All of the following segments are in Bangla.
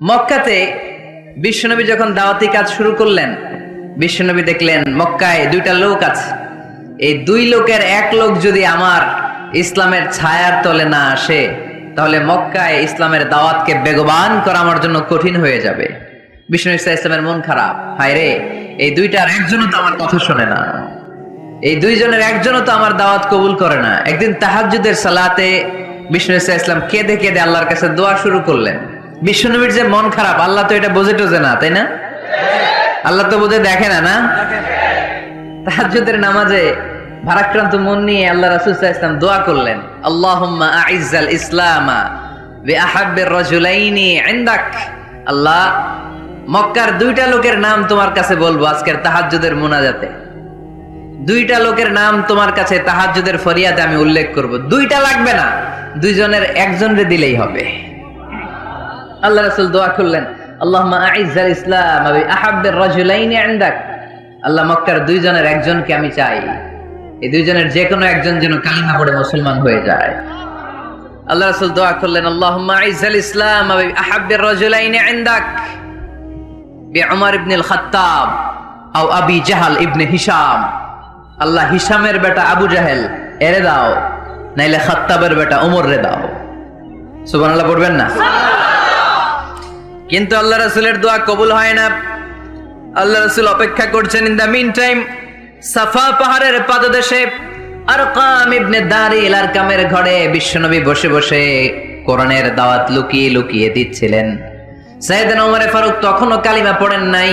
মক্কাতে বিশ্বনবী যখন দাওয়াতি কাজ শুরু করলেন, বিশ্বনবী দেখলেন মক্কায় দুইটা লোক আছে। এই দুই লোকের এক লোক যদি আমার ইসলামের ছায়ার তলে না আসে, তাহলে মক্কায় ইসলামের দাওয়াতকে বেগবান করা আমার জন্য কঠিন হয়ে যাবে। বিষ্ণু ইসা ইসলামের মন খারাপ। হায় রে, এই দুইটার একজনও তো আমার কথা শোনে না। এই দুইজনের একজনও তো আমার দাওয়াত কবুল করে না। একদিন তাহাজ্জুদের সালাতে বিষ্ণু ইসা ইসলাম কেঁদে কেঁদে আল্লাহর কাছে দোয়া শুরু করলেন। বিশ্বনবীর যে মন খারাপ, আল্লাহ তো এটা বোঝে টোজে না, তাই না? আল্লাহ তো বোঝে দেখে না না? তাহাজ্জুদের নামাজে ভারাক্রান্ত মন নিয়ে আল্লাহ রাসূল ওয়াসাল্লাম দোয়া করলেন, আল্লাহুম্মা আইজ্জাল ইসলামা বিআহাব্বির রাজুলাইনি ইনদাক। আল্লাহ, মক্কার দুইটা লোকের নাম তোমার কাছে বলব আজকের তাহাজ্জুদের মুনাজাতে। দুইটা লোকের নাম তোমার কাছে তাহাজ্জুদের ফরিয়াদে আমি উল্লেখ করব। দুইটা লাগবে না, দুইজনের একজনরে দিলেই হবে। আল্লাহ রাসূল দোয়া করলেন আল্লাহ আইজ্জাল ইসলাম, আবি আহাব্বির রাজুলাইনি ইনদাক। আল্লাহ মক্কার দুইজনের একজনকে আমি চাই। এই দুইজনের যে কোনো একজন যেন কালিমা পড়ে মুসলমান হয়ে যায়। আল্লাহ রাসূল দোয়া করলেন আল্লাহ আইজ্জাল ইসলাম, আবি আহাব্বির রাজুলাইনি ইনদাক। বিউমর ইবনে আল খাত্তাব আও আবি জাহাল ইবনে হিশাম। আল্লাহ হিশামের বেটা আবু জাহেল, এরে দাও, নাইলে খাত্তাবের বেটা ওমর রে দাও। সুবহানাল্লাহ, পড়বেন না? কিন্তু আল্লাহ রাসুলের দোয়া কবুল হয় না। আল্লাহ রাসুল অপেক্ষা করছেন, ইন দ্য মিন টাইম সাফা পাহাড়ের পাদদেশে আর আরকাম ইবনে দারিল আরকামের ঘরে বিশ্বনবী বসে বসে কোরআনের দাওয়াত লুকিয়ে লুকিয়ে দিচ্ছিলেন। সাইয়েদনা ওমর ফারুক তখনও কালিমা পড়েন নাই।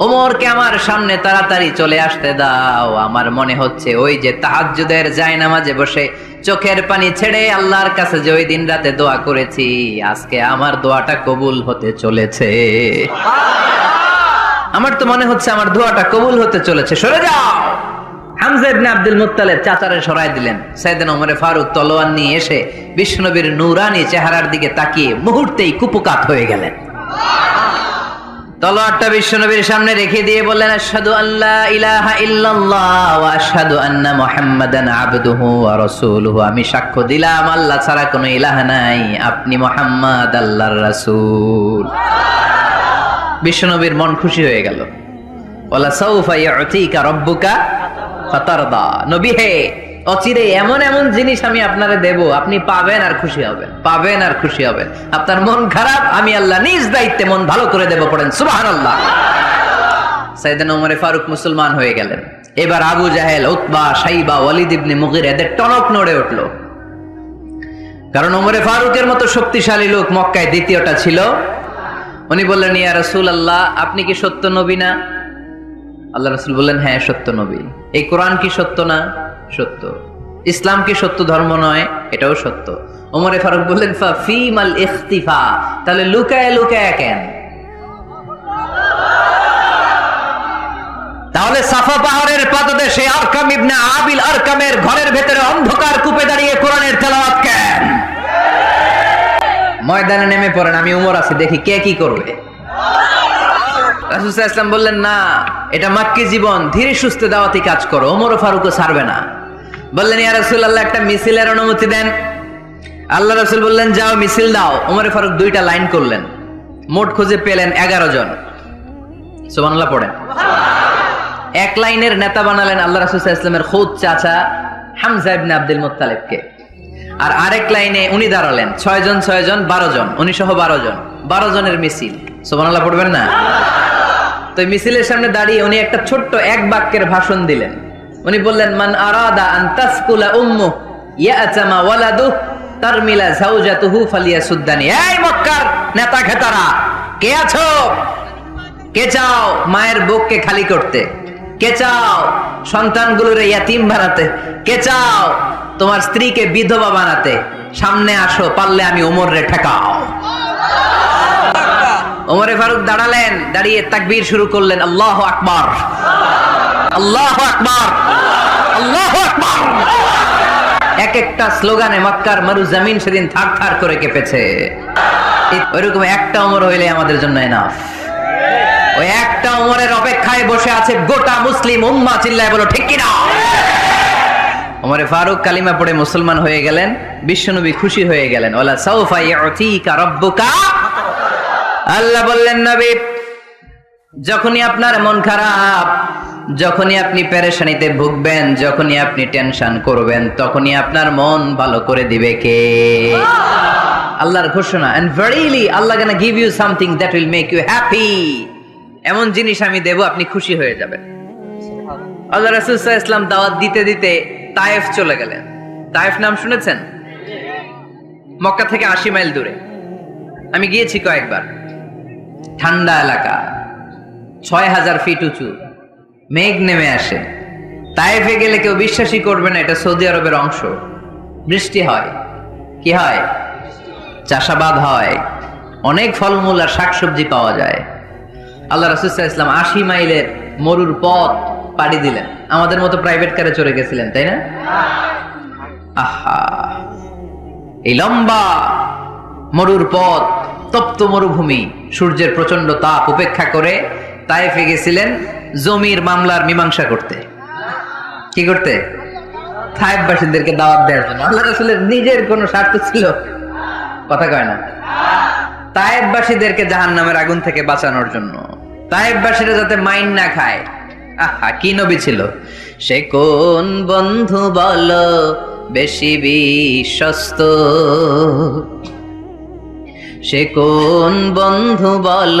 ওমরকে আমার সামনে তাড়াতাড়ি চলে আসতে দাও। আমার মনে হচ্ছে ওই যে তাহাজ্জুদের জায়নামাজে বসে চোখের পানি ছেড়ে আল্লাহর কাছে যে ওই দিন রাতে দোয়া করেছি, আজকে আমার দোয়াটা কবুল হতে চলেছে। আমার তো মনে হচ্ছে আমার দোয়াটা কবুল হতে চলেছে। সরে যাও! হামজা আব্দুল মুত্তালিব চাচারে সরাই দিলেন। সাইয়েদনা ওমরে ফারুক তলোয়ার নিয়ে এসে বিষ্ণুনবীর নূরানি চেহারার দিকে তাকিয়ে মুহূর্তেই কুপকাত হয়ে গেলেন। তলোয়ারটা বিশ্বনবীর সামনে রেখে দিয়ে বললেন, আশহাদু আল্লাহ ইলাহা ইল্লাল্লাহ ওয়া আশহাদু আন্না মুহাম্মাদান আবদুহু ওয়া রাসূলুহু। আমি সাক্ষ্য দিলাম, আল্লাহ ছাড়া কোনো ইলাহ নাই। আপনি মুহাম্মদ আল্লাহর রাসূল। বিশ্বনবীর মন খুশি হয়ে গেল। ওয়ালা সাউফা ইউতিকা রাব্বুকা ফাতারদা। নবী হে অচিরে এমন এমন জিনিস আমি আপনারে দেব, আপনি পাবেন আর খুশি হবেন, পাবেন আর খুশি হবেন। আপনার মন খারাপ, আমি আল্লাহ নিজ দায়িত্বে মন ভালো করে দেব পড়েন, সুবহানাল্লাহ। সাইয়েদনা ওমরে ফারুক মুসলমান হয়ে গেলেন। এবার আবু জাহেল, উতবা সাইবা ওয়ালিদ ইবনে মুগির এদের টনক নড়ে উঠল। কারণ ওমরে ফারুকের মতো শক্তিশালী লোক মক্কায় দ্বিতীয়টা ছিল। উনি বললেন, ইয়া রাসূল আল্লাহ আপনি কি সত্য নবী না? আল্লাহ রাসূল বললেন হ্যাঁ সত্য নবী। এই কোরআন কি সত্য না? সত্য। ইসলাম কি সত্য ধর্ম নয়? এটাও সত্য। ওমরে ফারুক বললেন ফিমাল ইখতিফা। তাহলে লুকায় লুকায় কেন? তাহলে সাফা পাহাড়ের আরকাম ইবনে আবিল আরকামের ঘরের ভেতরে অন্ধকার কূপে দাঁড়িয়ে কোরআনের তেলাওয়াত কেন? ময়দানে নেমে পড়েন, আমি উমর আছি, দেখি কে কি করবে? রাসূল ইসলাম বললেন, না, এটা মাক্কি জীবন, ধীরে সুস্থে দাওয়াতি কাজ করো ওমর ফারুকও ছাড়বে না। বললেন, ইয়া রাসূলুল্লাহ, একটা মিছিলের অনুমতি দেন। আল্লাহ রাসূল বললেন, যাও, মিছিল দাও। ওমর ফারুক দুইটা লাইন করলেন। মোট খুঁজে পেলেন এগারো জন। সুবহানাল্লাহ, পড়েন। এক লাইনের নেতা বানালেন আল্লাহ রাসূল ইসলামের খোদ চাচা হামজা ইবনে আব্দুল মুত্তালিবকে। আর আরেক লাইনে উনি দাঁড়ালেন, ছয় জন ছয় জন, বারো জন, উনি সহ বারো জন। বারো জনের মিছিল। সুবহানাল্লাহ, পড়বেন না? তো মিছিলের সামনে দাঁড়িয়ে উনি একটা ছোট্ট এক বাক্যের ভাষণ দিলেন। উনি বললেন, মান আরাদা আন তাসকুলা উম্মু, ইয়াতামা ওয়ালাদু, তারমিলা জাওজাতুহু ফালিয়াসুদ্দানি। এই মক্কার নেতা খেতারা কে আছো? কে চাও মায়ের বুককে খালি করতে? কে চাও সন্তানগুলোরে ইয়াতিম বানাতে? কে চাও তোমার স্ত্রীকে বিধবা বানাতে? সামনে আসো, পারলে আমি ওমর ঠেকাও। ওমরে ফারুক দাঁড়ালেন, দাঁড়িয়ে তাকবীর শুরু করলেন, আল্লাহ আকবার। আল্লাহ আল্লাহ এক একটা স্লোগানে মক্কার মরু জামিন সেদিন থার থার করে কেঁপেছে। ওইরকম একটা হইলে আমাদের জন্য এনাফ ওই একটা অপেক্ষায় বসে আছে গোটা মুসলিম উম্মা, চিল্লায় বলো, ঠিক কিনা? ওমরে ফারুক কালিমা পড়ে মুসলমান হয়ে গেলেন, বিশ্বনবী খুশি হয়ে গেলেন। ওলা সাউফা ইউতিকা রাব্বুকা? আল্লাহ বললেন, নবী, যখনই আপনার মন খারাপ যখনই আপনি পেরেশানিতে ভুগবেন, যখনই আপনি টেনশন করবেন, তখনই আপনার মন ভালো করে দিবে কে? আল্লাহর ঘোষণা। And verily Allah gonna give you something that will make you happy এমন জিনিস আমি দেব, আপনি খুশি হয়ে যাবেন। আল্লাহ রাসূল ইসলাম দাওয়াত দিতে দিতে তায়েফ চলে গেলেন। তায়েফ নাম শুনেছেন? মক্কা থেকে আশি মাইল দূরে। আমি গিয়েছি কয়েকবার। ঠান্ডা এলাকা। ছয় হাজার ফিট উঁচু। মেঘ নেমে আসে। তাইফে গেলে কেউ বিশ্বাসই করবে না, এটা সৌদি আরবের অংশ। বৃষ্টি হয়। কি হয়? চাষাবাদ হয়। অনেক ফলমূল আর শাকসবজি পাওয়া যায়। আল্লাহ রাসুসাহ ইসলাম আশি মাইলের মরুর পথ পাড়ি দিলেন। আমাদের মতো প্রাইভেট কারে চড়ে গেছিলেন, তাই না? আহা! এই লম্বা মরুর পথ, তপ্ত মরুভূমি, সূর্যের প্রচণ্ড তাপ উপেক্ষা করে তাইফে গেছিলেন। জমির মামলার মীমাংসা করতে। কি করতে? তাইফবাসীদেরকে দাওয়াত দেওয়ার জন্য। আল্লাহ রাসূলের নিজের কোনো স্বার্থ ছিল? কথা কয় না। তায়েববাসীদেরকে জাহান নামের আগুন থেকে বাঁচানোর জন্য। তায়েববাসীরা যাতে মাইন না খায়। আহা, কি নবী ছিল? সে কোন বন্ধু বল, বেশি বিশ্বস্ত? সে কোন বন্ধু বল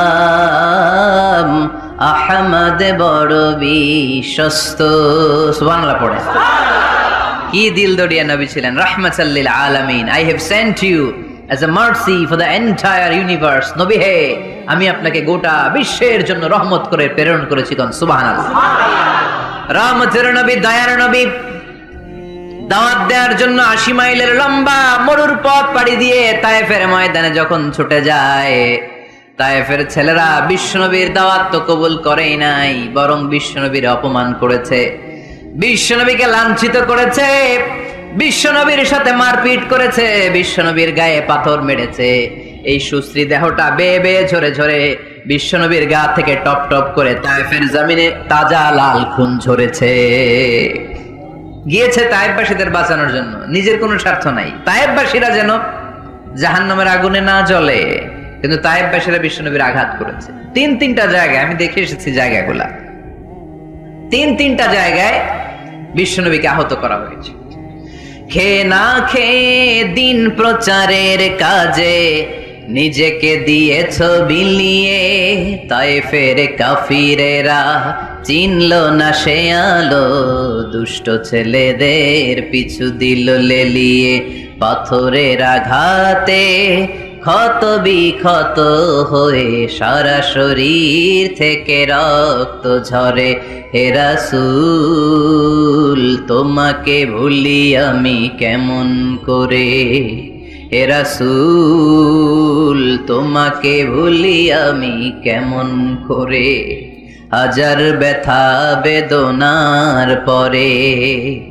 আহমদ বড় বিশ্বস্ত। সুবহানাল্লাহ পড়ে। কি দিল দড়িয়া নবী ছিলেন? রাহমাতাল্লিল আলামিন। I have sent you as a mercy for the entire universe নবী হে, আমি আপনাকে গোটা বিশ্বের জন্য রহমত করে প্রেরণ করেছি কোন সুবহানাল্লাহ। রহমতের নবী, দয়ার নবী, দাওয়াত দেওয়ার জন্য আশি মাইলের লম্বা মরুর পথ পাড়ি দিয়ে তায়েফের ময়দানে যখন ছুটে যায় তায়েফের ছেলেরা বিশ্বনবীর দাওয়াত তো কবুল করেই নাই, বরং বিশ্বনবীর অপমান করেছে। বিশ্বনবীকে লাঞ্ছিত করেছে, বিশ্বনবীর সাথে মারপিট করেছে, বিশ্বনবীর গায়ে পাথর মেরেছে। এই সুশ্রী দেহটা বেয়ে বেয়ে ঝরে ঝরে বিশ্বনবীর গা থেকে টপ টপ করে তায়েফের জমিনে তাজা লাল খুন ঝরেছে। গিয়েছে তায়েববাসীদের বাঁচানোর জন্য, নিজের কোনো স্বার্থ নাই। তায়েববাসীরা যেন জাহান্নামের আগুনে না জ্বলে। কিন্তু তায়েববাসীরা বিশ্বনবীর আঘাত করেছে। তিন তিনটা জায়গায়, আমি দেখে এসেছি জায়গাগুলা। তিন তিনটা জায়গায় বিশ্বনবীকে আহত করা হয়েছে। খেয়ে না খেয়ে দিন প্রচারের কাজে নিজেকে দিয়েছ বিলিয়ে তাই ফের কাফিরেরা চিনল না সে আলো, দুষ্ট ছেলেদের পিছু দিল লেলিয়ে, পাথরের আঘাতে ক্ষত বিক্ষত হয়ে সারা শরীর থেকে রক্ত ঝরে। হেরাসুল তোমাকে ভুলি আমি কেমন করে? হেরাসুল তোমাকে ভুলি আমি কেমন করে? হাজার ব্যথা বেদনার পরে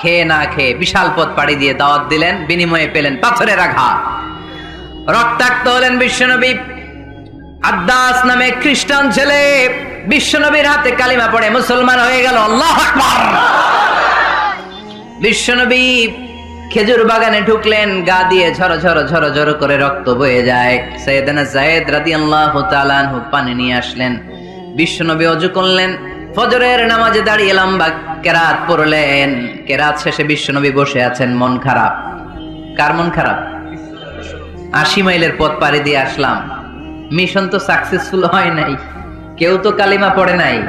খেয়ে না খেয়ে বিশাল পথ পাড়ি দিয়ে দাওয়াত দিলেন, বিনিময়ে পেলেন পাথরের আঘাত। রক্তাক্ত হলেন বিশ্বনবী। আদাস নামে খ্রিস্টান ছেলে, বিশ্বনবীর হাতে কালিমা পড়ে মুসলমান হয়ে গেল, আল্লাহ বিশ্বনবী খেজুর বাগানে ঢুকলেন, গা দিয়ে ঝরো ঝরো ঝরো ঝরো করে রক্ত বয়ে যায়। সৈয়দনা জায়েদ রাদিয়াল্লাহু তাআলা পানি নিয়ে আসলেন। বিশ্বনবী অজু করলেন ফজরের নামাজে দাঁড়িয়ে লম্বা কেরাত পড়লেন। কেরাত শেষে বিশ্বনবী বসে আছেন, মন খারাপ। কার মন খারাপ? আশি মাইলের পথ পাড়ি দিয়ে আসলাম। মিশন তো সাকসেসফুল হয় নাই। কেউ তো কালিমা পড়ে নাই।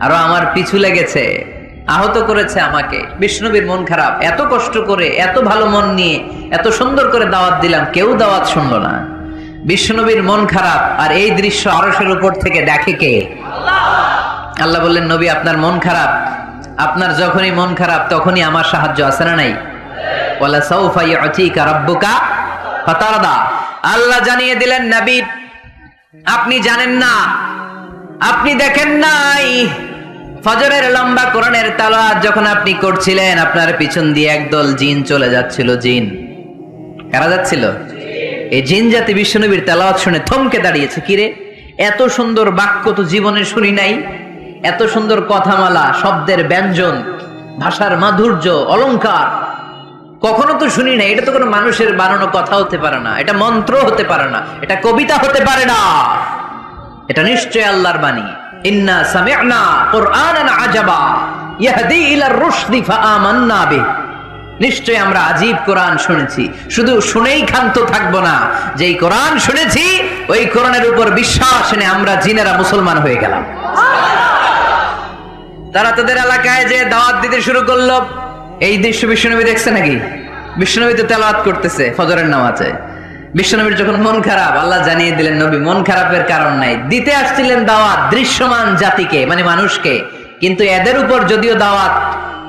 আরও আমার পিছু লেগেছে। আহত করেছে আমাকে। বিষ্ণুবীর মন খারাপ। এত কষ্ট করে, এত ভালো মন নিয়ে, এত সুন্দর করে দাওয়াত দিলাম, কেউ দাওয়াত শুনলো না। বিষ্ণুবীর মন খারাপ। আর এই দৃশ্য আরসের উপর থেকে দেখে কে? আল্লাহ বললেন, নবী, আপনার মন খারাপ। আপনার যখনই মন খারাপ, তখনই আমার সাহায্য আছে না নাই? ওয়ালা সাউফা ইউতিকা রাব্বুকা ফাতারদা। আল্লাহ জানিয়ে দিলেন, নবী, আপনি জানেন না, আপনি দেখেন নাই। ফজরের লম্বা কোরআনের তালাওয়াত যখন আপনি করছিলেন, আপনার পিছন দিয়ে একদল জিন চলে যাচ্ছিল, জিন। কারা যাচ্ছিল? এই জিন জাতি বিশ্বনবীর তেলাওয়াত শুনে থমকে দাঁড়িয়েছে। কিরে এত সুন্দর বাক্য তো জীবনে শুনি নাই। এত সুন্দর কথামালা, শব্দের ব্যঞ্জন, ভাষার মাধুর্য, অলংকার। কখনো তো শুনি না এটা তো কোনো মানুষের বানানো কথা হতে পারে না, এটা মন্ত্র হতে পারে না, এটা কবিতা হতে পারে না। এটা নিশ্চয় আল্লাহর বাণী। ইন্না সামি'না কুরআনান আজাবা, ইয়াহদি ইলার রুশদি ফাআমান্না বিহি। নিশ্চয় আমরা আজীব কোরআন শুনেছি, শুধু শুনেই ক্ষান্ত থাকব না, যেই কোরআন শুনেছি, ওই কোরআনের উপর বিশ্বাস এনে আমরা জিনেরা মুসলমান হয়ে গেলাম। তারা তাদের এলাকায় যে দাওয়াত দিতে শুরু করল, এই দৃশ্য বিশ্বনবী দেখছে নাকি? বিশ্বনবী তো তেলাওয়াত করতেছে ফজরের নামাজে। বিশ্বনবীর যখন মন খারাপ, আল্লাহ জানিয়ে দিলেন, নবী, মন খারাপের কারণ নাই। দিতে আসছিলেন দাওয়াত দৃশ্যমান জাতিকে মানে মানুষকে। কিন্তু এদের উপর যদিও দাওয়াত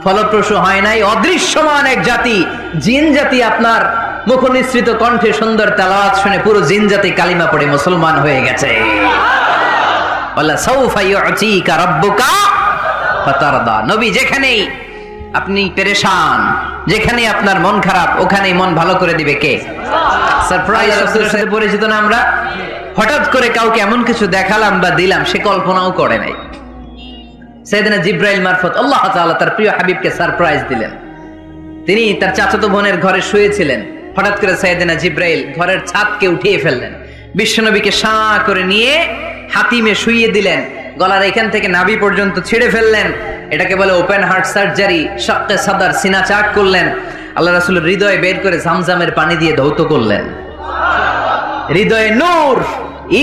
ফলপ্রসূ হয় নাই, অদৃশ্যমান এক জাতি, জিন জাতি আপনার মুখ নিঃসৃত কণ্ঠে সুন্দর তেলাওয়াত শুনে পুরো জিন জাতি কালিমা পড়ে মুসলমান হয়ে গেছে। আল্লাহ, সাউফা ইউতিকা রাব্বুকা ফাতারদা। নবী যেখানেই আপনি পেরেশান যেখানে আপনার মন খারাপ ওখানেই মন ভালো করে দিবে কে? সারপ্রাইজ শব্দের সাথে পরিচিত না আমরা হঠাৎ করে কাউকে এমন কিছু দেখালাম বা দিলাম সে কল্পনাও করে নাই। সেদিনা জিব্রাইল মারফত আল্লাহ তাআলা তার প্রিয় হাবিবকে সারপ্রাইজ দিলেন। তিনি তার চাচাতো বোনের ঘরে শুয়েছিলেন। হঠাৎ করে সাইয়েদিনা জিব্রাইল ঘরের ছাদকে উঠিয়ে ফেললেন। বিশ্বনবীকে সাঁ করে নিয়ে হাতিমে শুইয়ে দিলেন। গলার এখান থেকে নাভি পর্যন্ত ছিঁড়ে ফেললেন। এটাকে বলে ওপেন হার্ট সার্জারি শাক্কে সাদার সিনা চাক করলেন। আল্লাহ রাসূলের হৃদয় বের করে জামজামের পানি দিয়ে ধৌত করলেন। হৃদয়ে নূর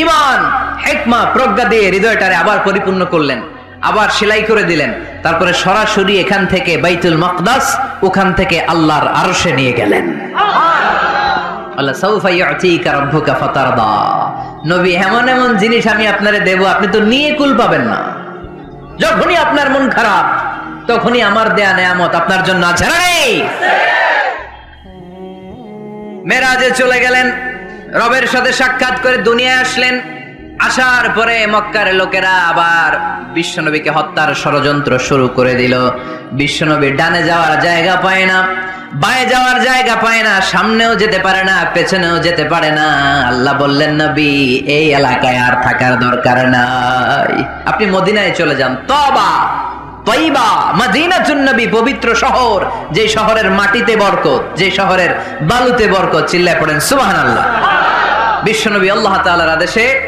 ইমান হেকমা, প্রজ্ঞা দিয়ে হৃদয়টারে আবার পরিপূর্ণ করলেন। আবার সেলাই করে দিলেন। তারপরে সরাসরি এখান থেকে বাইতুল মকদাস, ওখান থেকে আল্লাহর আরশে নিয়ে গেলেন। নবী, এমন এমন জিনিস আমি আপনারে আপনি তো নিয়ে কুল পাবেন না। যখনই আপনার মন খারাপ, তখনই আমার দেয়া নেয়ামত আপনার জন্য আছে। মেরাজে চলে গেলেন, রবের সাথে সাক্ষাৎ করে দুনিয়ায় আসলেন। আসার পরে মক্কার লোকেরা আবার বিশ্বনবীকে হত্যার ষড়যন্ত্র শুরু করে দিল। বিশ্বনবী ডানে যাওয়ার জায়গা পায় না। বায়ে যাওয়ার জায়গা পায় না, সামনেও যেতে পারে না, পেছনেও যেতে পারে না। আল্লাহ বললেন, নবী, এই এলাকায় আর থাকার দরকার নাই। আপনি মদিনায় চলে যান। তবা তৈবা, মাদিনাতুন নবী, পবিত্র শহর, যে শহরের মাটিতে বরকত, যে শহরের বালুতে বরকত, চিল্লায় পড়েন, সুবহানাল্লাহ। বিশ্বনবী আল্লাহ তাআলার আদেশে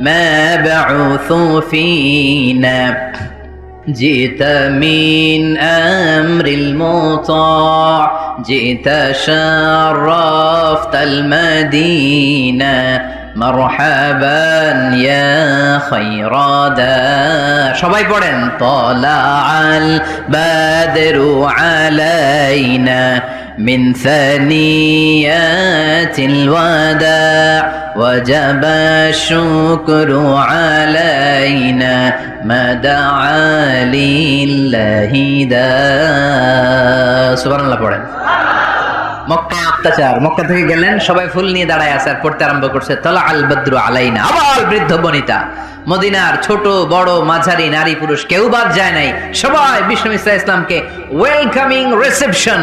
المبعوث فينا جئت من أمر المطاع جئت شرفت المدينة مرحبا يا خير دا সবাই পড়েন طلع البدر علينا من ثنيات الوداع وجب الشكر علينا ما دعا لله دا سبحان الله পড়েন মক্কা অত্যাচার মক্কা থেকে গেলেন সবাই ফুল নিয়ে দাঁড়ায় আছে আর পড়তে আরম্ভ করছে তলা আল বদ্রু আলাইনা আবার বৃদ্ধ বনিতা মদিনার ছোট বড় মাঝারি নারী পুরুষ কেউ বাদ যায় নাই সবাই বিষ্ণু ইসা ইসলামকে ওয়েলকামিং রিসেপশন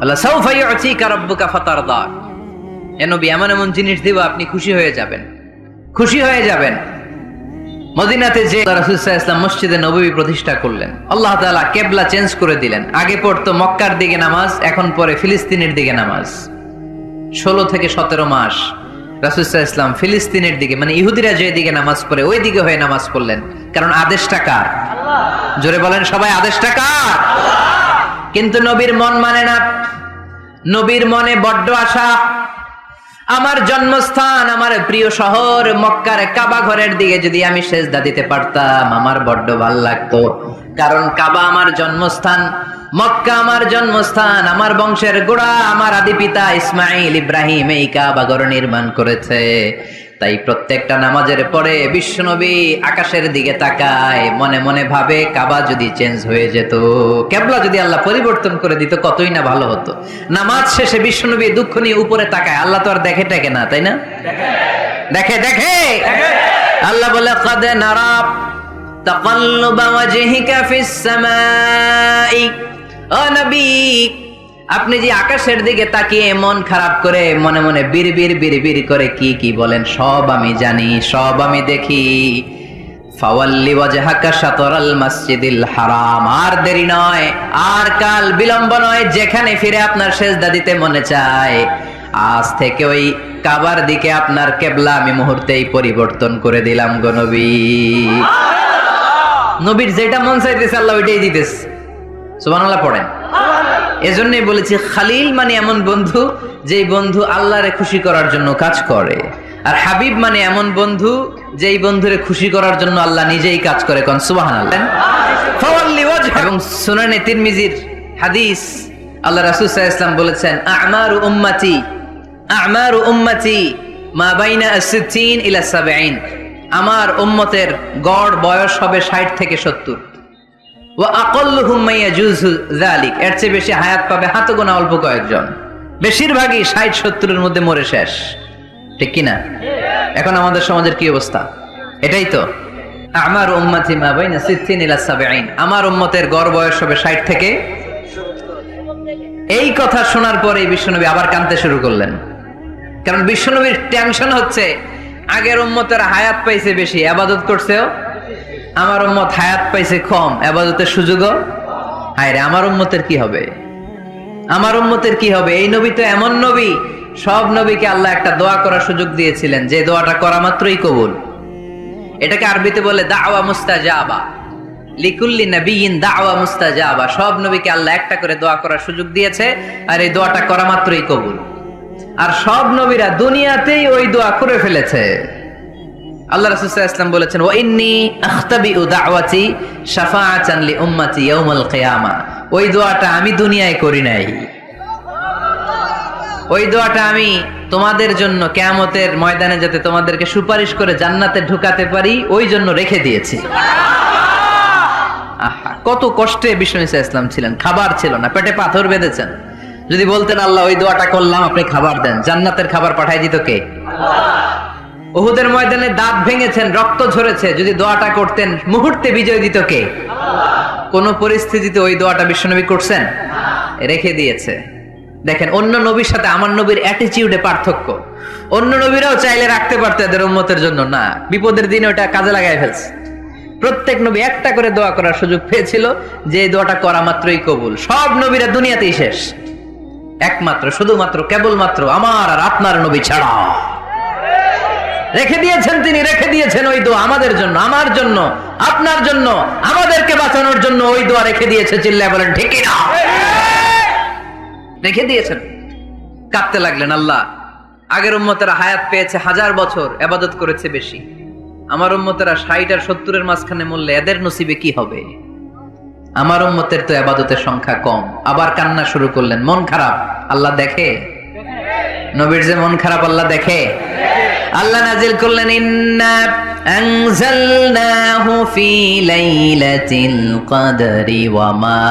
আল্লাহ সৌফা ইউতিকা রাব্বুকা ফাতারদা। এ নবী এমন এমন জিনিস দিব আপনি খুশি হয়ে যাবেন। খুশি হয়ে যাবেন। মদিনাতে যে ইসলাম মসজিদে নবী প্রতিষ্ঠা করলেন আল্লাহ তাআলা কেবলা চেঞ্জ করে দিলেন। আগে পড়তো মক্কার দিকে নামাজ এখন পরে ফিলিস্তিনের দিকে নামাজ। ষোলো থেকে সতেরো মাস রাসূলুল্লাহ ইসলাম ফিলিস্তিনের দিকে মানে ইহুদিরা যে দিকে নামাজ পড়ে ওই দিকে হয়ে নামাজ পড়লেন। কারণ আদেশটা কার? জোরে বলেন সবাই আদেশটা কার? কিন্তু নবীর মন মানে না। নবীর মনে বড্ড আশা। আমার জন্মস্থান, আমার প্রিয় শহর, মক্কার কাবা ঘরের দিকে যদি আমি সেজদা দিতে পারতাম, আমার বড্ড ভালো লাগতো। কারণ কাবা আমার জন্মস্থান, মক্কা আমার জন্মস্থান, আমার বংশের গোড়া, আমার আদি পিতা ইসমাইল ইব্রাহিম এই কাবা ঘর নির্মাণ করেছে। তাই প্রত্যেকটা নামাজের পরে বিশ্বনবী আকাশের দিকে তাকায়, মনে মনে ভাবে কাবা যদি চেঞ্জ হয়ে যেত, কেবলা যদি আল্লাহ পরিবর্তন করে দিত, কতই না ভালো হতো। নামাজ শেষে বিশ্বনবী দুঃখ নিয়ে উপরে তাকায়, আল্লাহ তো আর দেখে টেকে না, তাই না? দেখে দেখে! আল্লাহ বলে কাদে নারাব তাকাল্লুবা ওয়াজহিকা ফিস সামাই। ও নবী আপনি যে আকাশের দিকে তাকিয়ে মন খারাপ করে মনে মনে বীর বীর বীর বীর করে কি কি বলেন সব আমি জানি সব আমি দেখি। ফাওয়াল্লি ওয়াজহাকা শাতরাল মসজিদিল হারাম। আর দেরি নয় আর কাল বিলম্ব নয় যেখানে ফিরে আপনার সেজদা দিতে মনে চায়। আজ থেকে ওই কাবার দিকে আপনার কেবলা আমি মুহূর্তেই পরিবর্তন করে দিলাম গো নবী। নবীর যেটা মন চাইতেছে আল্লাহ ওইটাই দিতেছে। সুবহানাল্লাহ পড়েন। এজন্যই বলেছি খালিল মানে এমন বন্ধু যেই বন্ধু আল্লাহরে খুশি করার জন্য কাজ করে। আর হাবিব মানে এমন বন্ধু যেই বন্ধুরে খুশি করার জন্য আল্লাহ নিজেই কাজ করে কোন ফাওয়াল্লি এবং সুনানে তিরমিজির হাদিস আল্লাহ রাসূল ওয়াসাল্লাম বলেছেন আমারু উম্মতি আমারু উম্মতি মা বাইনা আস-সিত্তিন ইলা 70 আমার উম্মতের গড় বয়স হবে 60 থেকে 70 এর চেয়ে বেশি হায়াত পাবে হাতে গোনা অল্প কয়েকজন। বেশিরভাগই 60 70 এর মধ্যে মরে শেষ। ঠিক কি না এখন আমাদের সমাজের কি অবস্থা? এটাই তো। আমার উম্মতি মা বাইনা সিত্তিন ইলা 70 আমার উম্মতের গড় বয়স হবে 60 থেকে এই কথা শোনার পরে বিশ্বনবী আবার কাঁদতে শুরু করলেন। কারণ বিশ্বনবীর টেনশন হচ্ছে, আগের উম্মতের হায়াত পাইছে বেশি, আবাদত করছেও আমার উম্মত হায়াত পাইছে কম আবাদতের সুযোগও? হায় আমার উম্মতের কি হবে? আমার উম্মতের কি হবে? এই নবী তো এমন নবী, সব নবীকে আল্লাহ একটা দোয়া করার সুযোগ দিয়েছিলেন, যে দোয়াটা করা মাত্রই কবুল। এটাকে আরবিতে বলে দাওয়া মুস্তাজাবা। লিকুল্লি নবীন দাওয়া মুস্তাজাবা। সব নবীকে আল্লাহ একটা করে দোয়া করার সুযোগ দিয়েছে, আর এই দোয়াটা করা মাত্রই কবুল। আর সব নবীরা দুনিয়াতেই ওই দোয়া করে ফেলেছে। আল্লাহ রাসূল সাল্লাল্লাহু আলাইহি ওয়াসাল্লাম বলেছেন ওয়া ইন্নী আখতাবিউ দাওয়াতি শাফাআতান লি উম্মতি ইয়াউমাল কিয়ামা। ওই দোয়াটা আমি দুনিয়ায় করি নাই। ওই দোয়াটা আমি তোমাদের জন্য কিয়ামতের ময়দানে যাতে তোমাদেরকে সুপারিশ করে জান্নাতে ঢুকাতে পারি ওই জন্য রেখে দিয়েছি। আহা কত কষ্টে বিষ্ণু ইসা ইসলাম ছিলেন খাবার ছিল না পেটে পাথর বেঁধেছেন। যদি বলতেন আল্লাহ ওই দোয়াটা করলাম আপনি খাবার দেন। জান্নাতের খাবার পাঠাই দিত কে? ওহুদের ময়দানে দাঁত ভেঙেছেন, রক্ত ঝরেছে, যদি দোয়াটা করতেন, মুহূর্তে বিজয় দিত কে? কোন পরিস্থিতিতে ওই দোয়াটা বিশ্বনবী করছেন? রেখে দিয়েছে। দেখেন, অন্য নবীর সাথে আমার নবীর অ্যাটিচিউডে পার্থক্য। অন্য নবীরাও চাইলে রাখতে পারতো এদের উন্মতের জন্য। না, বিপদের দিনে ওটা কাজে লাগাই ফেলছে। প্রত্যেক নবী একটা করে দোয়া করার সুযোগ পেয়েছিল যে দোয়াটা করা মাত্রই কবুল। সব নবীরা দুনিয়াতেই শেষ। একমাত্র, শুধুমাত্র, কেবলমাত্র আমার আর আপনার নবী ছাড়া। রেখে দিয়েছেন তিনি, রেখে দিয়েছেন ওই দোয়া আমাদের জন্য, আমার জন্য, আপনার জন্য, আমাদেরকে বাঁচানোর জন্য ওই দোয়া রেখে দিয়েছে, চিল্লায় বলেন, ঠিক না রেখে দিয়েছেন। কাঁদতে লাগলেন, আল্লাহ, আগের উম্মতেরা হায়াত পেয়েছে হাজার বছর আবাদত করেছে বেশি। আমার উম্মতেরা ষাট আর সত্তরের মাঝখানে মূল্যে এদের নসিবে কি হবে? আমার উম্মতের তো আবাদতের সংখ্যা কম। আবার কান্না শুরু করলেন, মন খারাপ, আল্লাহ দেখে? নবীর যে মন খারাপ, আল্লাহ দেখে? আল্লাহ নাজিল করলেন, ইন্না আনজালনাহু ফি লাইলাতিল কদরি ওয়া মা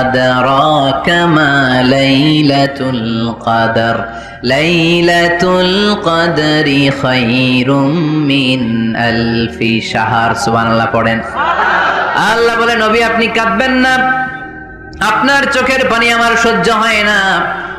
আদরাকা মা লাইলাতুল কদর। লাইলাতুল কদরি খায়রুম মিন আলফি শাহর। সুবহানাল্লাহ পড়েন। আল্লাহ বলে নবী, আপনি কাঁদবেন না। আপনার চোখের পানি আমার সহ্য হয় না।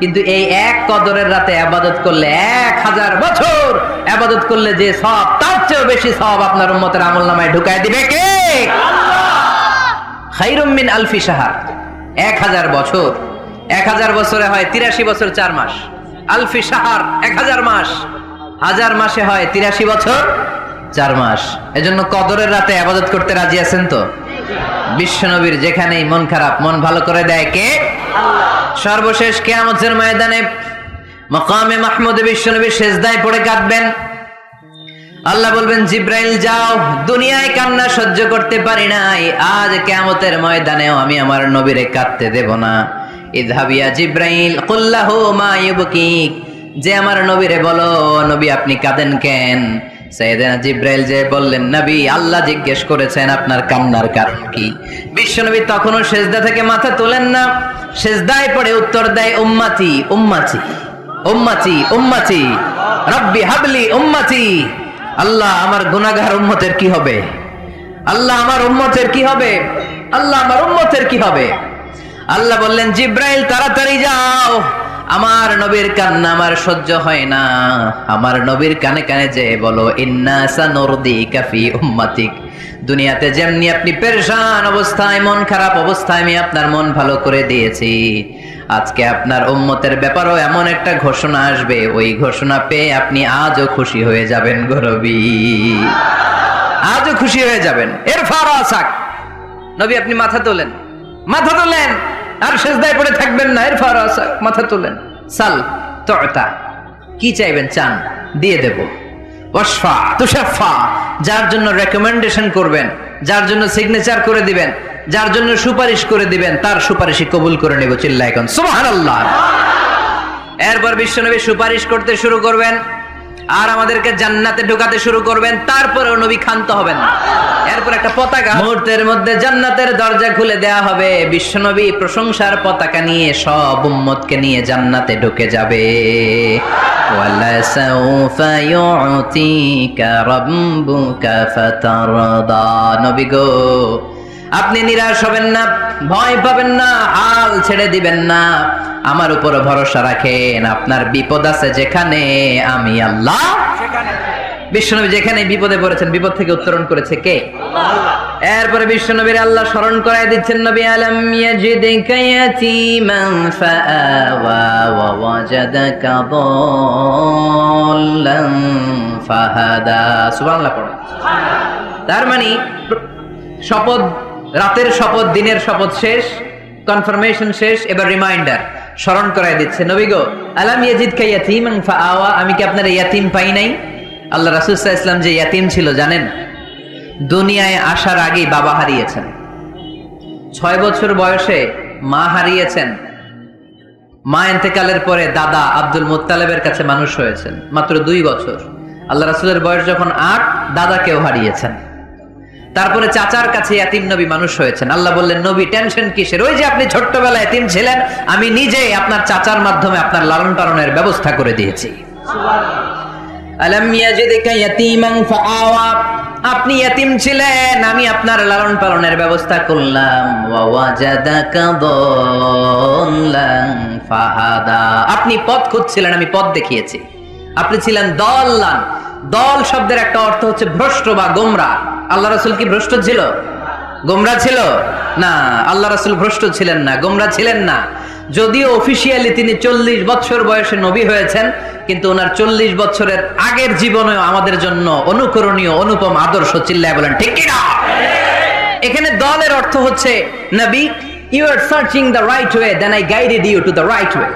কিন্তু এই এক কদরের রাতে আবাদত করলে এক হাজার বছর আবাদত করলে যে সব তার চেয়েও বেশি সব আপনার উম্মতের আমল নামায় ঢুকায় দিবে কে? খাইরুম মিন আলফি সাহার এক হাজার বছর। এক হাজার বছরে হয় তিরাশি বছর চার মাস। আলফি সাহার এক হাজার মাস। হাজার মাসে হয় তিরাশি বছর চার মাস। এজন্য কদরের রাতে আবাদত করতে রাজি আছেন তো? বিশ্বনবীর যেখানেই মন খারাপ মন ভালো করে দেয় কে? সর্বশেষ কেয়ামতের ময়দানে মকামে মাহমুদ বিশ্বনবী শেষদায় পড়ে কাঁদবেন। আল্লাহ বলবেন, জিব্রাইল, যাও। দুনিয়ায় কান্না সহ্য করতে পারি নাই। আজ কেয়ামতের ময়দানেও আমি আমার নবীরে কাঁদতে দেব না। ইদহাবিয়া জিব্রাইল কুল্লাহু মা ইউবকিক। যে আমার নবীরে বলো, নবী, আপনি কাঁদেন কেন? সাইয়েদনা জিব্রাইল আল্লাহ হাবলি আল্লাহ আমার গুনাহগার উম্মতের কি হবে? আল্লাহ আমার উম্মতের কি হবে? আল্লাহ আমার উম্মতের কি হবে? আল্লাহ বললেন, জিব্রাইল, তাড়াতাড়ি যাও। আমার নবীর কান্না আমার সহ্য হয় না। আমার নবীর কানে কানে যে বলো, ইন্না সানুরদি কাফি উম্মাতিক। দুনিয়াতে যেমনি আপনি পেরেশান অবস্থায়, মন খারাপ অবস্থায় আমি আপনার মন ভালো করে দিয়েছি। আজকে আপনার উম্মতের ব্যাপারও এমন একটা ঘোষণা আসবে। ওই ঘোষণা পেয়ে আপনি আজও খুশি হয়ে যাবেন গরবি। আজও খুশি হয়ে যাবেন। এর ফারা আসাক। নবী, আপনি মাথা তোলেন। মাথা তোলেন। আর শেষদায় পড়ে থাকবেন না, এর ফারা মাথা তোলেন। সাল তটা কি চাইবেন চান? দিয়ে দেব। ওয়াসফা তুষাফা যার জন্য রেকমেন্ডেশন করবেন, যার জন্য সিগনেচার করে দিবেন, যার জন্য সুপারিশ করে দিবেন, তার সুপারিশই কবুল করে নেব চিল্লা এখন। সুবহানাল্লাহ। এরপর বিশ্বনবী সুপারিশ করতে শুরু করবেন। আর আমাদেরকে জান্নাতে ঢোকাতে শুরু করবেন, তারপরেও নবী ক্ষান্ত হবেন না। এরপর একটা পতাকা। মুহূর্তের মধ্যে জান্নাতের দরজা খুলে দেয়া হবে। বিশ্বনবী প্রশংসার পতাকা নিয়ে সব উম্মতকে নিয়ে জান্নাতে ঢুকে যাবে। নবী গো, আপনি নিরাশ হবেন না, ভয় পাবেন না, হাল ছেড়ে দিবেন না। আমার উপর ভরসা রাখেন আপনার বিপদ আছে যেখানে আমি আল্লাহ। বিশ্বনবী যেখানে বিপদে পড়েছেন বিপদ থেকে উত্তরণ করেছে কে? এরপরে বিশ্বনবীর আল্লাহ স্মরণ করাই দিচ্ছেন নবী আলম ইয়াজিদিকা ইয়াতীমান ফাআওয়া ওয়া ওয়াজাদাকা দাল্লান ফাহাদা। সুবহানাল্লাহ পড়ো। তার মানে শপথ রাতের শপথ দিনের শপথ শেষ কনফার্মেশন শেষ এবার রিমাইন্ডার স্মরণ করাই দিচ্ছে। নবী গো, আলাম ইয়াজিদ কা ইয়াতিম ফাআওয়া? আমি কি আপনার ইয়াতিম পাই নাই? আল্লাহ রাসূল সাল্লাল্লাহু আলাইহি ইসলাম যে ইয়াতিম ছিল, জানেন? দুনিয়ায় আসার আগেই বাবা হারিয়েছেন। ছয় বছর বয়সে মা হারিয়েছেন। মা এতেকালের পরে দাদা আব্দুল মুত্তালেবের কাছে মানুষ হয়েছেন, মাত্র দুই বছর। আল্লাহ রাসুলের বয়স যখন আট, দাদাকেও হারিয়েছেন। তারপরে চাচার কাছে এতিম নবী মানুষ হয়েছেন। আল্লাহ বললেন নবী টেনশন কিসের? ওই যে আপনি ছোট্টবেলায় এতিম ছিলেন আমি নিজেই আপনার চাচার মাধ্যমে আপনার লালন পালনের ব্যবস্থা করে দিয়েছি। আপনি ইয়াতিম ছিলেন আমি আপনার লালন পালনের ব্যবস্থা করলাম। আপনি পথ খুঁজছিলেন আমি পথ দেখিয়েছি। আপনি ছিলেন দল্লান দল শব্দের একটা অর্থ হচ্ছে ভ্রষ্ট বা গোমরা। আল্লাহ রাসূল কি ভ্রষ্ট ছিল? গোমরা ছিল? না, আল্লাহ রাসুল ভ্রষ্ট ছিলেন না, গোমরা ছিলেন না। যদিও অফিসিয়ালি তিনি চল্লিশ বছর বয়সে নবী হয়েছেন, কিন্তু ওনার চল্লিশ বছরের আগের জীবনেও আমাদের জন্য অনুকরণীয়, অনুপম আদর্শ চিল্লায় বলেন, ঠিক কিনা? এখানে দলের অর্থ হচ্ছে, নবী you are searching the right way then I guided you to the right way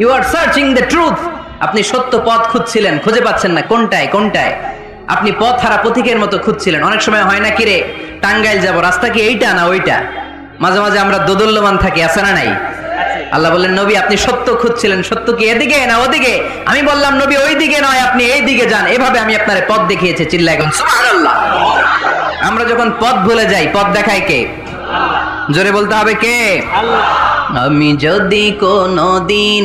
you are searching the truth আপনি সত্য পথ খুঁজছিলেন খুঁজে পাচ্ছেন না। কোনটায়? কোনটায়? আপনি পথ হারা পথিকের মতো খুঁজছিলেন। অনেক সময় হয় না কিরে টাঙ্গাইল যাব রাস্তা কি এইটা না ওইটা? মাঝে মাঝে আমরা দোদল্যমান থাকি আছে না নাই? আল্লাহ বললেন নবী আপনি সত্য খুঁজছিলেন। সত্য কি এদিকে না ওদিকে? আমি বললাম নবী ওই দিকে নয় আপনি এই দিকে যান। এভাবে আমি আপনার পথ দেখিয়েছি চিল্লা এখন আমরা যখন পথ ভুলে যাই পথ দেখায় কে? জোরে বলতে হবে কে? আমি যদি কোনো দিন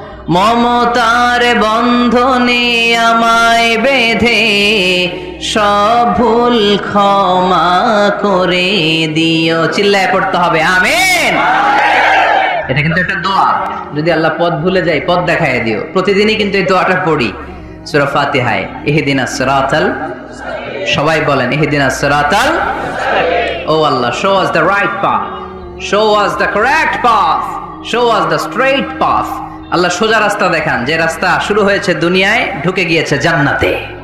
মমতার বন্ধনে আমায় বেঁধে সব ভুল ক্ষমা করে দিও। চিল্লায় পড়তে হবে, আমেন। এটা কিন্তু একটা দোয়া। যদি আল্লাহ পথ ভুলে যায়, পথ দেখায় দিও। প্রতিদিনই কিন্তু এই দোয়াটা পড়ি। সূরা ফাতিহায় ইহদিনাস সিরাতাল সবাই বলেন ইহদিনাস সিরাতাল O Allah show us the right path show us the correct path show us the straight path আল্লাহ সোজা রাস্তা দেখান যে রাস্তা শুরু হয়েছে দুনিয়ায় ঢুকে গিয়েছে জান্নাতে।